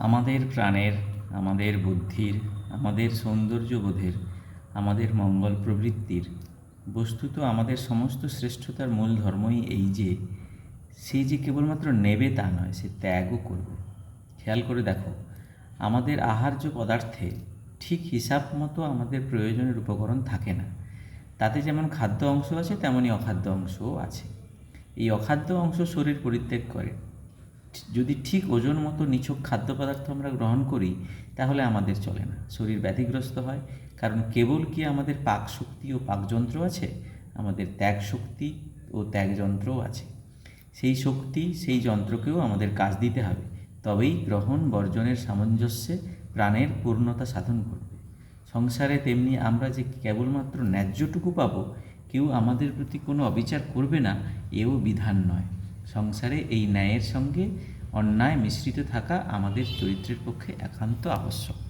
আমাদের প্রাণের, আমাদের বুদ্ধির, আমাদের সৌন্দর্যবোধের, আমাদের মঙ্গল প্রবৃত্তির, বস্তুত আমাদের সমস্ত শ্রেষ্ঠতার মূল ধর্মই এই যে, সে যে কেবলমাত্র নেবে তা নয়, সে ত্যাগও করবে। খেয়াল করে দেখো, আমাদের আহার্য পদার্থে ঠিক হিসাব মতো আমাদের প্রয়োজনের উপকরণ থাকে না। তাতে যেমন খাদ্য অংশ আছে তেমনই অখাদ্য অংশও আছে। এই অখাদ্য অংশ শরীর পরিত্যাগ করে। যদি ঠিক ওজন মতো নিছক খাদ্য পদার্থ আমরা গ্রহণ করি, তাহলে আমাদের চলে না। শরীর ব্যাধিগ্রস্ত হয়, কারণ কেবল কি আমাদের পাক শক্তি ও পাকযন্ত্র আছে? আমাদের ত্যাগ শক্তি ও ত্যাগযন্ত্রও আছে। সেই শক্তি, সেই যন্ত্রকেও আমাদের কাজ দিতে হবে। তবেই গ্রহণ বর্জনের সামঞ্জস্যে প্রাণের পূর্ণতা সাধন করবে। সংসারে তেমনি আমরা যে কেবলমাত্র ন্যায্যটুকু পাব, কেউ আমাদের প্রতি কোনো অবিচার করবে না, এও বিধান নয়। সংসারে এই ন্যায়ের সঙ্গে অন্যায় মিশ্রিত থাকা আমাদের চরিত্রের পক্ষে একান্ত আবশ্যক।